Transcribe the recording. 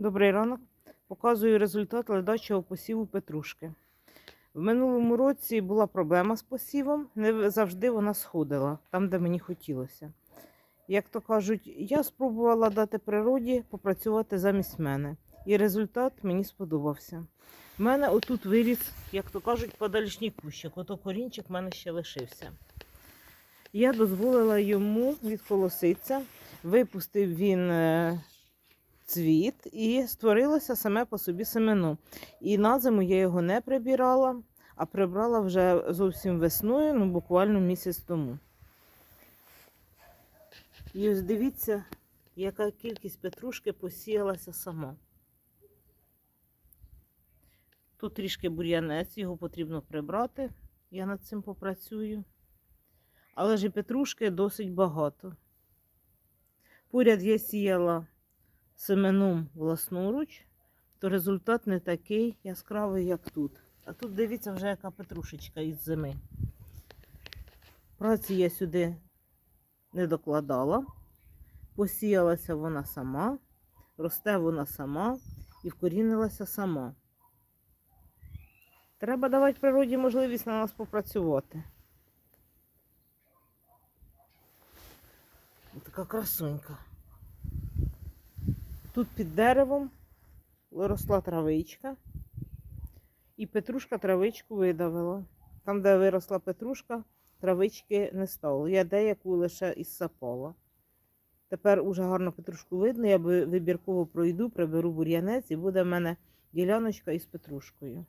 Добрий ранок. Показую результат ледачого посіву петрушки. В минулому році була проблема з посівом, не завжди вона сходила там, де мені хотілося. Як то кажуть, я спробувала дати природі попрацювати замість мене, і результат мені сподобався. У мене отут виріс, як то кажуть, подальшній кущик, ото корінчик в мене ще лишився. Я дозволила йому відколоситися, випустив він е, цвіт і створилося саме по собі семено. І на зиму я його не прибирала, а прибрала вже зовсім весною, ну буквально місяць тому. І ось дивіться, яка кількість петрушки посіялася сама. Тут трішки бур'янець, його потрібно прибрати. Я над цим попрацюю. Але ж і петрушки досить багато. Поряд я сіяла семеном власноруч, то результат не такий яскравий, як тут. А тут дивіться вже яка петрушечка із зими. Праці я сюди не докладала. Посіялася вона сама, росте вона сама і вкорінилася сама. Треба давати природі можливість на нас попрацювати. Така красунька. Тут під деревом росла травичка, і петрушка травичку видавила. Там, де виросла петрушка, травички не стало. Я деяку лише із сапола. Тепер уже гарно петрушку видно, я вибірково пройду, приберу бур'янець і буде в мене діляночка із петрушкою.